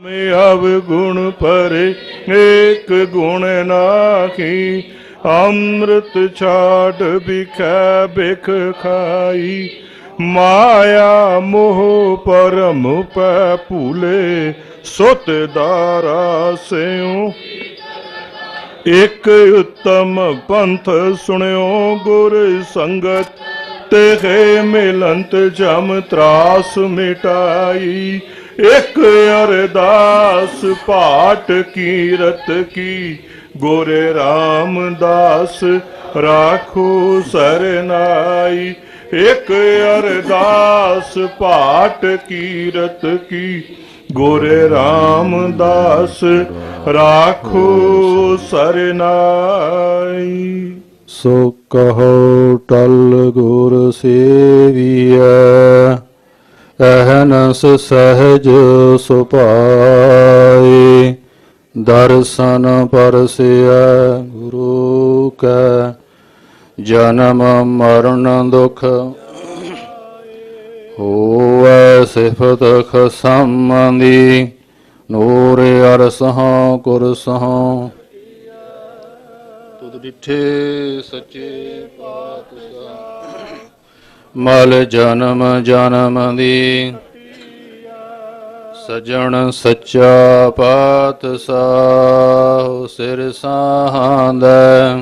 ਮੈਂ ਅਵ ਗੁਣ ਪਰੇ ਏਕ ਗੁਣ ਨਾਹੀ, ਅੰਮ੍ਰਿਤ ਛਾੜ ਬਿਖੈ ਬਿਖ ਖਾਈ। ਮਾਇਆ ਮੋਹ ਪਰਮ ਪੈ ਭੂਲੇ, ਸੁਤ ਦਾਰਾ ਸਿਉ। ਇਕ ਉਤਮ ਪੰਥ ਸੁਣਿਓ ਗੁਰ ਸੰਗਤ ਤੇ ਮਿਲੰਤ ਜਮ ਤਰਾਸ ਮਿਟਾਈ। ਇਕ ਅਰਦਾਸ ਪਾਟ ਕੀਰਤ ਕੀ, ਗੋਰੇ ਰਾਮਦਾਸ ਰਾਖੋ ਸਰਨਾਈ। ਇਕ ਅਰਦਾਸ ਪਾਠ ਕੀਰਤ ਕੀ, ਗੋਰੇ ਰਾਮਦਾਸ ਰਾਖੋ ਸਰਨਾਈ। ਸੋ ਕਹੋ ਟਲ ਗੁਰ ਸੇਵੀਐ। ਅਹਨਸ ਸਹਜ ਸੁਭਾਏ, ਦਰਸ਼ਨ ਪਰਸਿਐ ਗੁਰੂ ਕੈ, ਜਨਮ ਮਰਨ ਦੁਖ ਹੋਵੈ ਸਿਫਤ ਖਸਮੰਦੀ, ਨੂਰ ਅਰਸਹਾਂ ਕੁਰਸਹਾਂ। ਤੁਧ ਡਿਠੇ ਸੱਚੇ ਪਾਤਸ਼ਾਹ। ਮਲ ਜਨਮ ਜਨਮ ਦੀ। ਸਜਣ ਸੱਚਾ ਪਾਤਸ਼ਾਹ ਸਿਰ ਸਾਹੰਦੈ।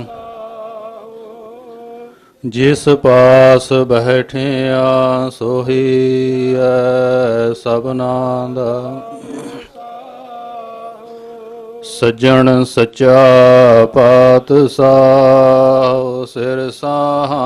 ਜਿਸ ਪਾਸ ਬੈਠਿਆ ਸੋਹੀ ਐ ਸਭਨਾ ਦਾ ਸੱਜਣ ਸੱਚਾ ਪਾਤਸ਼ਾਹ ਸਿਰ ਸਾਹੰਦਾ।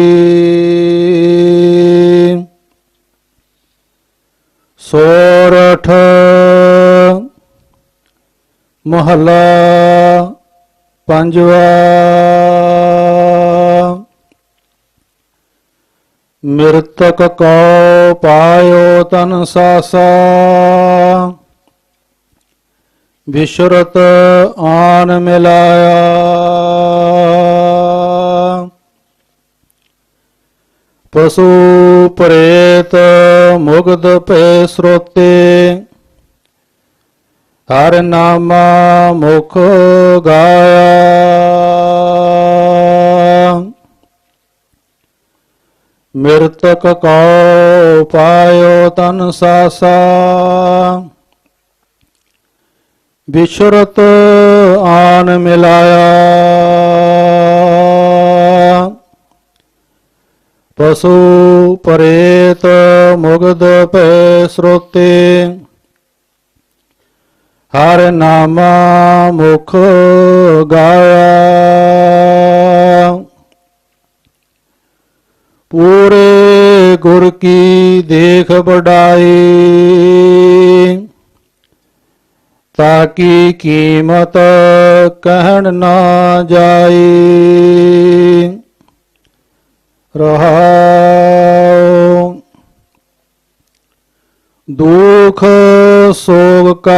ਮਹਲਾ ਪੰਜਵਾ। ਮਿਰਤਕ ਕੋ ਪਾਇਓ ਤਨ ਸਾਸਾ। ਵਿਸ਼ਰਤ ਆਨ ਮਿਲਾਇਆ। ਪਸ਼ੂ ਪ੍ਰੇਤ ਮੁਗਧ ਭੈ ਸਰੋਤੇ। ਹਰ ਨਾਮਾ ਮੁਖ ਗਾਇਆ। ਮਿਰਤਕ ਕੋ ਪਾਇਓ ਤਨ ਸਾਸਾ। ਵਿਸ਼ਰਤ ਆਨ ਮਿਲਾਇਆ। ਪਸ਼ੂ ਪਰੇਤ ਮੁਗਧ ਭੈ ਸਰੋਤੇ। ਹਰ ਨਾਮਾ ਮੁਖ ਗਾਇਆ। ਪੂਰੇ ਗੁਰ ਕੀ ਦੇਖ ਬੜਾਈ ਤਾਕੀ ਕੀਮਤ ਕਹਿਣ ਨਾ ਜਾਈ। ਰਹਾਉ ਦੁਖ ਸੋਗ ਕਾ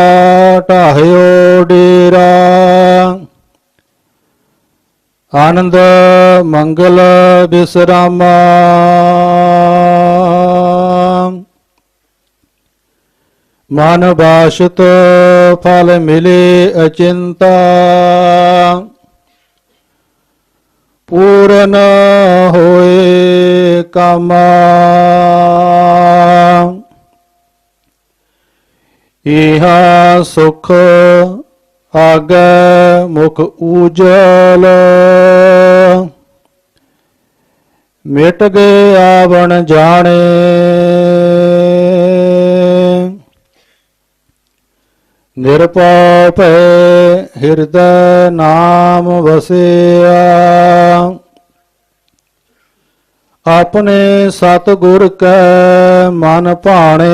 ਢਾਹਿਓ ਡੇਰਾ। ਆਨੰਦ ਮੰਗਲ ਬਿਸਰਾਮਾ। ਮਨ ਬਾਸ਼ਤ ਫਲ ਮਿਲੇ ਅਚਿੰਤਾ। ਪੂਰਨ ਹੋਏ ਕਾਮਾ। ਇਹਾ ਸੁਖ ਆਗੈ ਮੁਖ ਉਜਲ ਮਿਟ ਗਏ ਆਵਣ ਜਾਣੇ। ਨਿਰਪਉ ਭੈ ਹਿਰਦੈ ਨਾਮ ਵਸਿਆ। ਆਪਣੇ ਸਤਿਗੁਰ ਕੈ ਮਨ ਭਾਣੇ।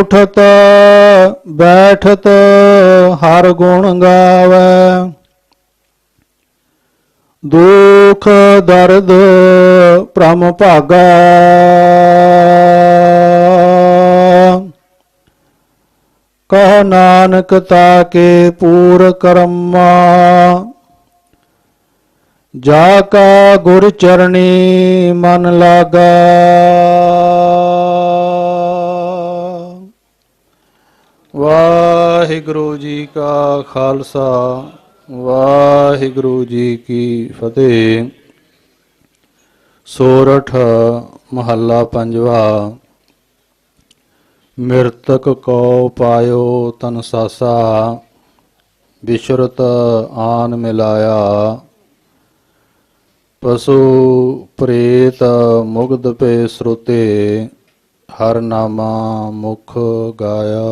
ਉਠਤ, ਬੈਠਤ, ਹਰ ਗੁਣ ਗਾਵੇ। ਦੁਖ ਦਰਦ ਭ੍ਰਮ ਭਾਗਾ। ਕਹ ਨਾਨਕ ਤਾ ਕੇ ਪੂਰ ਕਰਮਾ। ਜਾ ਕਾ ਗੁਰ ਚਰਣੀ ਮਨ ਲਾਗਾ। ਵਾਹਿਗੁਰੂ ਜੀ ਕਾ ਖਾਲਸਾ, ਵਾਹਿਗੁਰੂ ਜੀ ਕੀ ਫਤਿਹ। ਸੋਰਠ ਮਹੱਲਾ ਪੰਜਵਾ, ਮਿਰਤਕ ਕੋ ਪਾਇਓ ਤਨ ਸਾਸਾ, ਬਿਸ਼ਰਤ ਆਨ ਮਿਲਾਇਆ। ਪਸ਼ੂ ਪ੍ਰੇਤ ਮੁਗਧ ਪੇ ਸਰੋਤੇ ਹਰ ਨਾਮਾ ਮੁਖ ਗਾਇਆ।